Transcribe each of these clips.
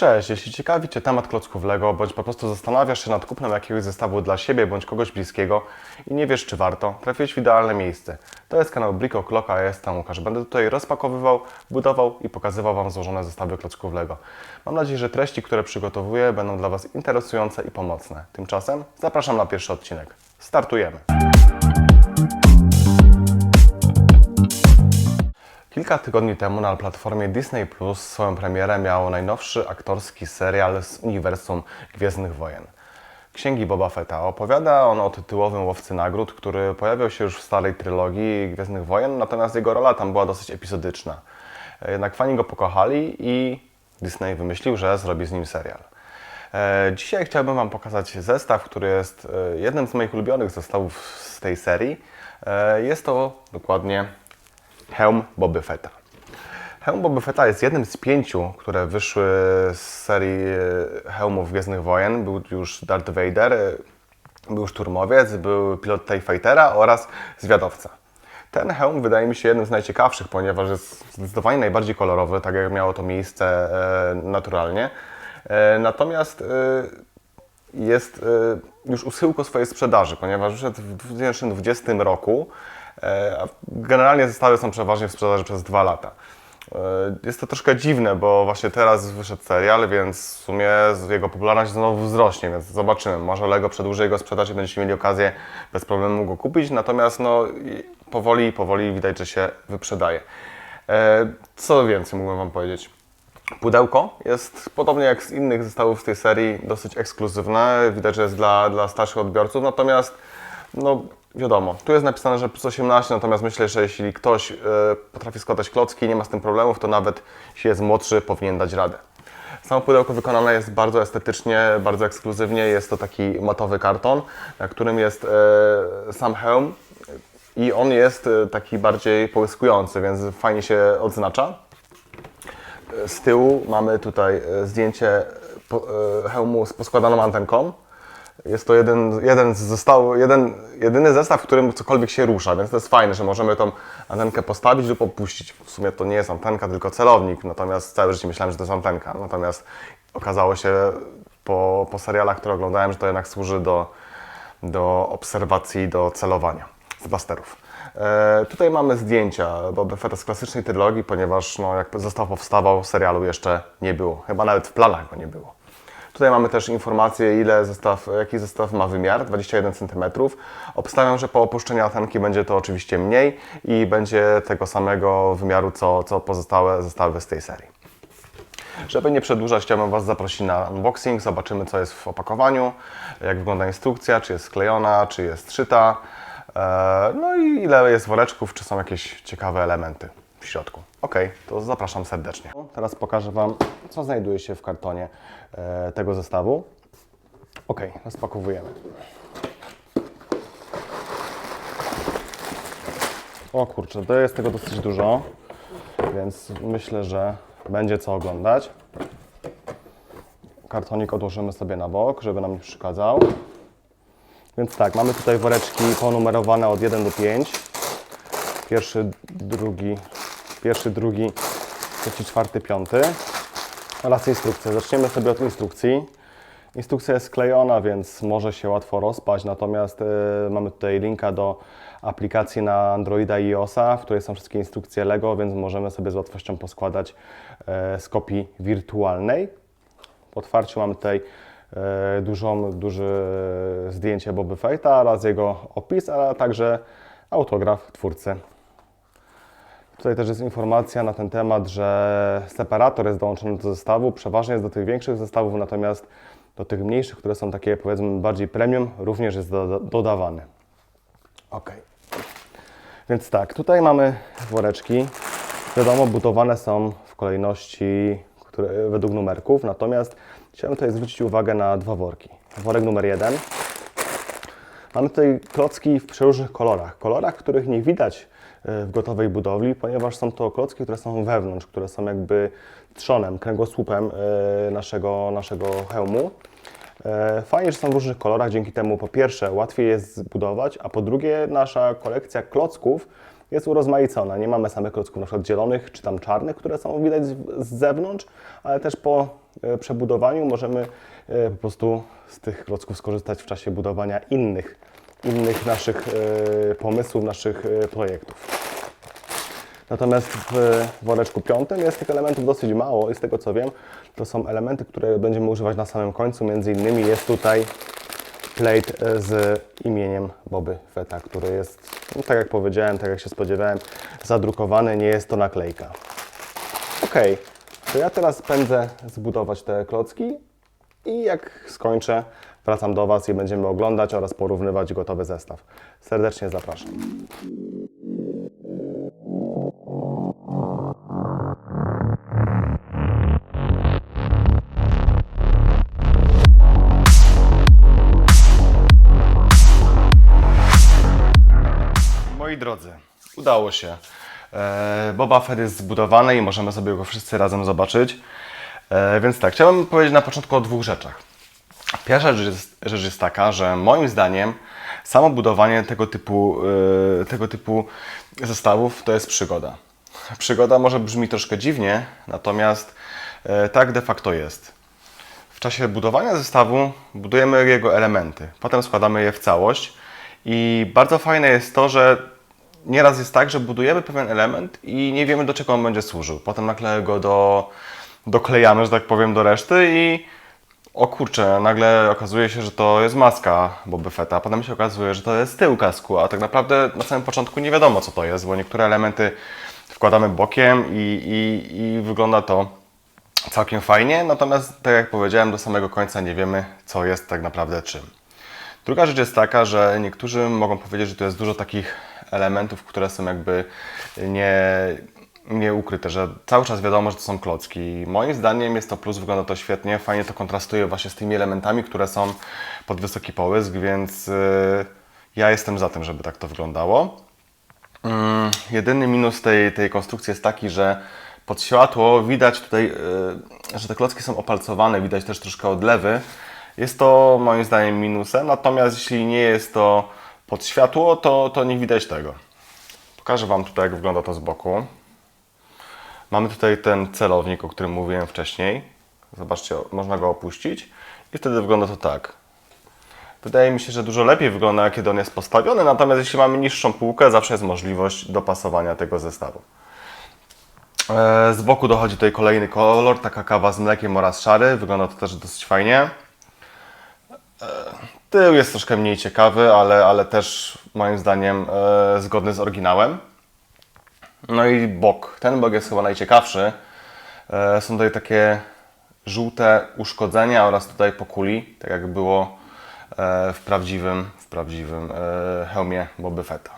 Cześć, jeśli ciekawi Cię temat klocków Lego, bądź po prostu zastanawiasz się nad kupnem jakiegoś zestawu dla siebie bądź kogoś bliskiego i nie wiesz czy warto, trafiłeś w idealne miejsce. To jest kanał Brico Clock, a ja jestem Łukasz. Będę tutaj rozpakowywał, budował i pokazywał Wam złożone zestawy klocków Lego. Mam nadzieję, że treści, które przygotowuję będą dla Was interesujące i pomocne. Tymczasem zapraszam na pierwszy odcinek. Startujemy! Kilka tygodni temu na platformie Disney Plus swoją premierę miał najnowszy aktorski serial z uniwersum Gwiezdnych Wojen. Księgi Boba Fetta. Opowiada on o tytułowym łowcy nagród, który pojawiał się już w starej trylogii Gwiezdnych Wojen, natomiast jego rola tam była dosyć epizodyczna. Jednak fani go pokochali i Disney wymyślił, że zrobi z nim serial. E, Dzisiaj chciałbym Wam pokazać zestaw, który jest e, jednym z moich ulubionych zestawów z tej serii. E, Jest to dokładnie hełm Boby Fetta. Hełm Boby Fetta jest jednym z pięciu, które wyszły z serii e, hełmów Gwiezdnych Wojen. Był już Darth Vader, e, był szturmowiec, był pilot TIE Fightera oraz zwiadowca. Ten hełm wydaje mi się jednym z najciekawszych, ponieważ jest zdecydowanie najbardziej kolorowy, tak jak miało to miejsce e, naturalnie. Natomiast jest już u schyłku swojej sprzedaży, ponieważ wyszedł w 2020 roku, generalnie zestawy są przeważnie w sprzedaży przez dwa lata. E, Jest to troszkę dziwne, bo właśnie teraz wyszedł serial, więc w sumie jego popularność znowu wzrośnie, więc zobaczymy. Może Lego przedłuży jego sprzedaż i będziecie mieli okazję bez problemu go kupić, natomiast no, powoli, powoli widać, że się wyprzedaje. E, Co więcej mógłbym Wam powiedzieć? Pudełko jest podobnie jak z innych zestawów z tej serii dosyć ekskluzywne. Widać, że jest dla, dla starszych odbiorców, natomiast no wiadomo, tu jest napisane, że plus 18, natomiast myślę, że jeśli ktoś e, potrafi składać klocki i nie ma z tym problemów, to nawet jeśli jest młodszy, powinien dać radę. Samo pudełko wykonane jest bardzo estetycznie, bardzo ekskluzywnie. Jest to taki matowy karton, na którym jest e, sam hełm i on jest e, taki bardziej połyskujący, więc fajnie się odznacza. Z tyłu mamy tutaj zdjęcie hełmu z poskładaną antenką. Jest to jeden, jeden jeden, jedyny zestaw, w którym cokolwiek się rusza, więc to jest fajne, że możemy tą antenkę postawić lub opuścić. W sumie to nie jest antenka, tylko celownik, natomiast całe życie myślałem, że to jest antenka. Natomiast okazało się po, po serialach, które oglądałem, że to jednak służy do, do obserwacji, do celowania z blasterów. E, tutaj mamy zdjęcia Boba Fetta z klasycznej trylogii, ponieważ no, jak zestaw powstawał, serialu jeszcze nie było. Chyba nawet w planach go nie było. Tutaj mamy też informację, ile zestaw, jaki zestaw ma wymiar, 21 cm. Obstawiam, że po opuszczeniu antenki będzie to oczywiście mniej i będzie tego samego wymiaru, co, co pozostałe zestawy z tej serii. Żeby nie przedłużać, chciałbym Was zaprosić na unboxing. Zobaczymy, co jest w opakowaniu, jak wygląda instrukcja, czy jest sklejona, czy jest szyta. E, No i ile jest woreczków, czy są jakieś ciekawe elementy w środku. Ok, to zapraszam serdecznie. Teraz pokażę Wam, co znajduje się w kartonie e, tego zestawu. Ok, rozpakowujemy. O kurczę, to jest tego dosyć dużo, więc myślę, że będzie co oglądać. Kartonik odłożymy sobie na bok, żeby nam nie przeszkadzał. Więc tak, mamy tutaj woreczki ponumerowane od 1 do 5. Pierwszy, drugi, pierwszy, drugi, trzeci, czwarty, piąty. Oraz instrukcja. Zaczniemy sobie od instrukcji. Instrukcja jest sklejona, więc może się łatwo rozpaść, natomiast e, mamy tutaj linka do aplikacji na Androida i iOSa, w której są wszystkie instrukcje Lego, więc możemy sobie z łatwością poskładać e, z kopii wirtualnej. W otwarciu mamy tutaj e, dużą, duże zdjęcie Boby Fetta oraz jego opis, ale także autograf twórcy. Tutaj też jest informacja na ten temat, że separator jest dołączony do zestawu, przeważnie jest do tych większych zestawów, natomiast do tych mniejszych, które są takie powiedzmy bardziej premium, również jest doda- dodawany. Ok. Więc tak, tutaj mamy woreczki. Wiadomo, budowane są w kolejności które, według numerków, natomiast chciałem tutaj zwrócić uwagę na dwa worki. Worek numer jeden. Mamy tutaj klocki w przeróżnych kolorach. Kolorach, których nie widać w gotowej budowli, ponieważ są to klocki, które są wewnątrz, które są jakby trzonem, kręgosłupem e, naszego, naszego hełmu. E, Fajnie, że są w różnych kolorach, dzięki temu po pierwsze łatwiej jest zbudować, a po drugie nasza kolekcja klocków jest urozmaicona. Nie mamy samych klocków na przykład zielonych czy tam czarnych, które są widać z, zewnątrz, ale też po e, przebudowaniu możemy e, po prostu z tych klocków skorzystać w czasie budowania innych, innych naszych e, pomysłów, naszych e, projektów. Natomiast w woreczku piątym jest tych elementów dosyć mało i z tego co wiem, to są elementy, które będziemy używać na samym końcu. Między innymi jest tutaj plate e, z imieniem Boby Fetta, który jest, no, tak jak powiedziałem, tak jak się spodziewałem, zadrukowany, nie jest to naklejka. Ok, to ja teraz pędzę zbudować te klocki i jak skończę, wracam do Was i będziemy oglądać oraz porównywać gotowy zestaw. Serdecznie zapraszam. Moi drodzy, udało się. E, Boba Fett jest zbudowany i możemy sobie go wszyscy razem zobaczyć. E, więc tak, chciałbym powiedzieć na początku o dwóch rzeczach. Pierwsza rzecz jest, rzecz jest taka, że moim zdaniem samo budowanie tego typu, e, tego typu zestawów to jest przygoda. Przygoda może brzmi troszkę dziwnie, natomiast e, tak de facto jest. W czasie budowania zestawu budujemy jego elementy, potem składamy je w całość i bardzo fajne jest to, że nieraz jest tak, że budujemy pewien element i nie wiemy do czego on będzie służył. Potem nagle go do, doklejamy, że tak powiem, do reszty i o kurczę, nagle okazuje się, że to jest maska Boba Fetta, a potem się okazuje, że to jest tył kasku, a tak naprawdę na samym początku nie wiadomo co to jest, bo niektóre elementy wkładamy bokiem i, i, i wygląda to całkiem fajnie, natomiast tak jak powiedziałem, do samego końca nie wiemy, co jest tak naprawdę czym. Druga rzecz jest taka, że niektórzy mogą powiedzieć, że tu jest dużo takich elementów, które są jakby nie, nie ukryte, że cały czas wiadomo, że to są klocki. Moim zdaniem jest to plus, wygląda to świetnie, fajnie to kontrastuje właśnie z tymi elementami, które są pod wysoki połysk, więc yy, ja jestem za tym, żeby tak to wyglądało. Mm, jedyny minus tej, tej konstrukcji jest taki, że pod światło widać tutaj, yy, że te klocki są opalcowane, widać też troszkę odlewy. Jest to moim zdaniem minusem, natomiast jeśli nie jest to pod światło, to, to nie widać tego. Pokażę Wam tutaj, jak wygląda to z boku. Mamy tutaj ten celownik, o którym mówiłem wcześniej. Zobaczcie, można go opuścić i wtedy wygląda to tak. Wydaje mi się, że dużo lepiej wygląda, kiedy on jest postawiony, natomiast jeśli mamy niższą półkę, zawsze jest możliwość dopasowania tego zestawu. E, Z boku dochodzi tutaj kolejny kolor, taka kawa z mlekiem oraz szary. Wygląda to też dosyć fajnie. E, Tył jest troszkę mniej ciekawy, ale, ale też moim zdaniem e, zgodny z oryginałem. No i bok. Ten bok jest chyba najciekawszy. E, są tutaj takie żółte uszkodzenia oraz tutaj po kuli, tak jak było e, w prawdziwym, w prawdziwym e, hełmie Boba Fetta.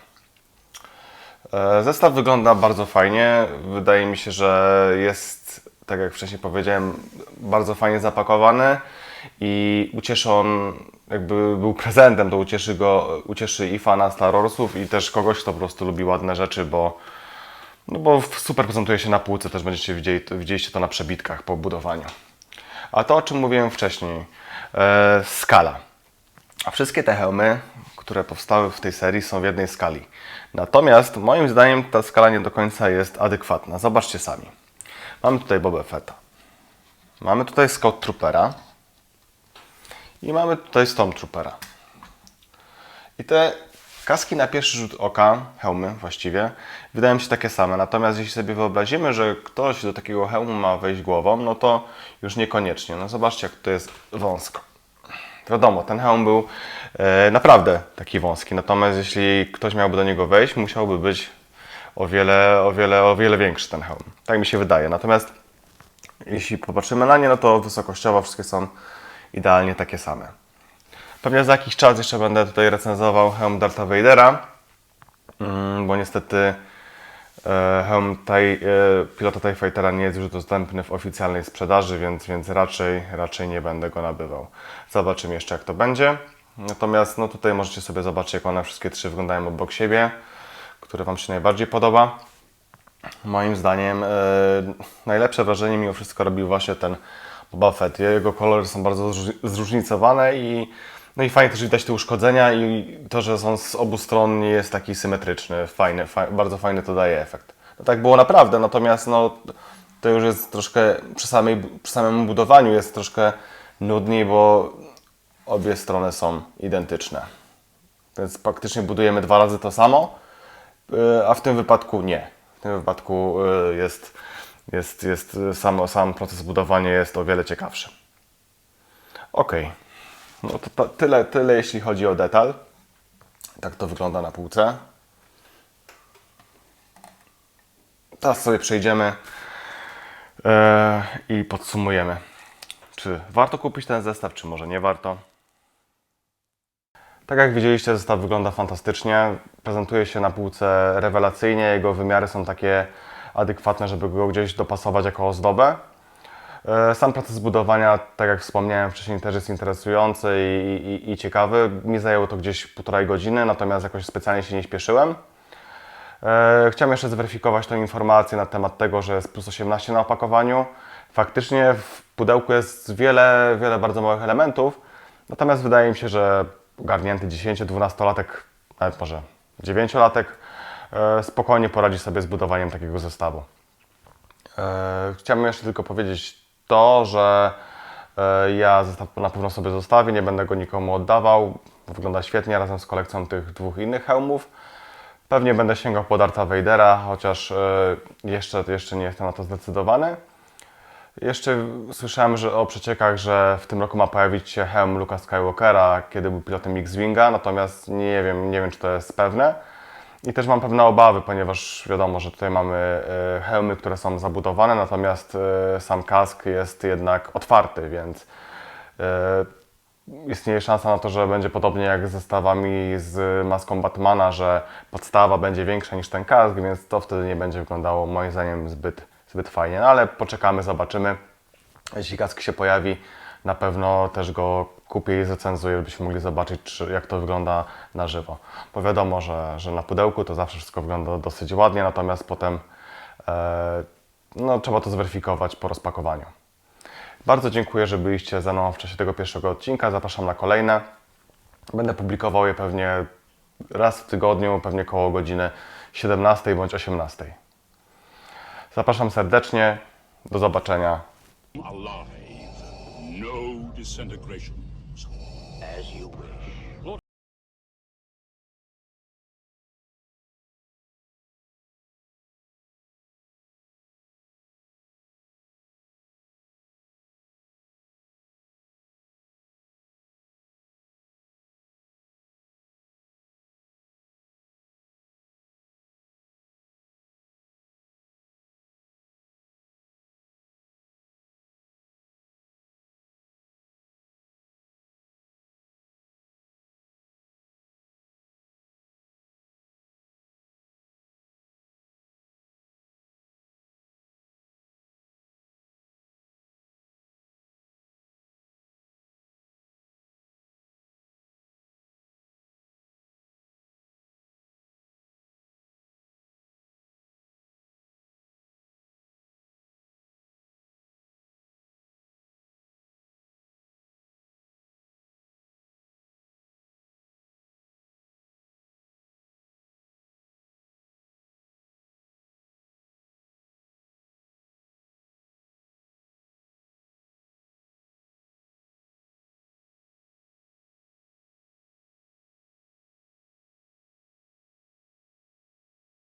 Zestaw wygląda bardzo fajnie. Wydaje mi się, że jest, tak jak wcześniej powiedziałem, bardzo fajnie zapakowany i ucieszy on, jakby był prezentem, to ucieszy go, ucieszy i fana Star Warsów i też kogoś, kto po prostu lubi ładne rzeczy, bo, no bo super prezentuje się na półce, też będziecie widzieli, widzieliście to na przebitkach po budowaniu. A to, o czym mówiłem wcześniej, e, skala. Wszystkie te hełmy, które powstały w tej serii, są w jednej skali. Natomiast moim zdaniem ta skala nie do końca jest adekwatna. Zobaczcie sami. Mamy tutaj Boba Fetta. Mamy tutaj Scout Troopera. I mamy tutaj Stormtroopera. I te kaski na pierwszy rzut oka, hełmy właściwie, wydają się takie same. Natomiast jeśli sobie wyobrazimy, że ktoś do takiego hełmu ma wejść głową, no to już niekoniecznie. No zobaczcie, jak to jest wąsko. Wiadomo, ten hełm był e, naprawdę taki wąski, natomiast jeśli ktoś miałby do niego wejść, musiałby być o wiele, o wiele, o wiele większy ten hełm. Tak mi się wydaje. Natomiast jeśli popatrzymy na nie, no to wysokościowo wszystkie są idealnie takie same. Pewnie za jakiś czas jeszcze będę tutaj recenzował hełm Dartha Vadera, mm, bo niestety e, hełm tej, e, pilota TIE Fightera nie jest już dostępny w oficjalnej sprzedaży, więc, więc raczej, raczej nie będę go nabywał. Zobaczymy jeszcze jak to będzie. Natomiast no, tutaj możecie sobie zobaczyć jak one wszystkie trzy wyglądają obok siebie, które Wam się najbardziej podoba. Moim zdaniem e, najlepsze wrażenie mimo wszystko robił właśnie ten Boba Fett. Jego kolory są bardzo zróż- zróżnicowane i No i fajnie też widać te uszkodzenia i to, że on z obu stron jest taki symetryczny. Fajny, fa bardzo fajny to daje efekt. No tak było naprawdę, natomiast no, to już jest troszkę, przy, samej, przy samym budowaniu jest troszkę nudniej, bo obie strony są identyczne. Więc praktycznie budujemy dwa razy to samo, y, a w tym wypadku nie. W tym wypadku y, jest, jest, jest sam, sam proces budowania jest o wiele ciekawszy. Ok. No to, tyle, tyle jeśli chodzi o detal. Tak to wygląda na półce. Teraz sobie przejdziemy e, i podsumujemy. Czy warto kupić ten zestaw, czy może nie warto? Tak jak widzieliście, zestaw wygląda fantastycznie. Prezentuje się na półce rewelacyjnie. Jego wymiary są takie adekwatne, żeby go gdzieś dopasować jako ozdobę. E, Sam proces budowania, tak jak wspomniałem wcześniej, też jest interesujący i, i, i ciekawy. Mi zajęło to gdzieś półtorej godziny, natomiast jakoś specjalnie się nie śpieszyłem. E, Chciałem jeszcze zweryfikować tę informację na temat tego, że jest plus 18 na opakowaniu. Faktycznie w pudełku jest wiele, wiele bardzo małych elementów, natomiast wydaje mi się, że ogarnięty 10-12-latek, nawet może 9-latek, e, spokojnie poradzi sobie z budowaniem takiego zestawu. Chciałbym jeszcze tylko powiedzieć to, że e, ja na pewno sobie zostawię, nie będę go nikomu oddawał. Wygląda świetnie razem z kolekcją tych dwóch innych hełmów. Pewnie będę sięgał po Darta Vadera, chociaż e, jeszcze, jeszcze nie jestem na to zdecydowany. Jeszcze słyszałem że o przeciekach, że w tym roku ma pojawić się hełm Luka Skywalkera, kiedy był pilotem X-Winga, natomiast nie wiem, nie wiem czy to jest pewne. I też mam pewne obawy, ponieważ wiadomo, że tutaj mamy e, hełmy, które są zabudowane, natomiast e, sam kask jest jednak otwarty, więc e, istnieje szansa na to, że będzie podobnie jak z zestawami z maską Batmana, że podstawa będzie większa niż ten kask, więc to wtedy nie będzie wyglądało moim zdaniem zbyt, zbyt fajnie. No ale poczekamy, zobaczymy. Jeśli kask się pojawi, na pewno też go kupię i zrecenzuję, żebyśmy mogli zobaczyć, czy, jak to wygląda na żywo. Bo wiadomo, że, że na pudełku to zawsze wszystko wygląda dosyć ładnie, natomiast potem e, no, trzeba to zweryfikować po rozpakowaniu. Bardzo dziękuję, że byliście ze mną w czasie tego pierwszego odcinka. Zapraszam na kolejne. Będę publikował je pewnie raz w tygodniu, pewnie koło godziny 17 bądź 18. Zapraszam serdecznie. Do zobaczenia. alive. No disintegrations. you will.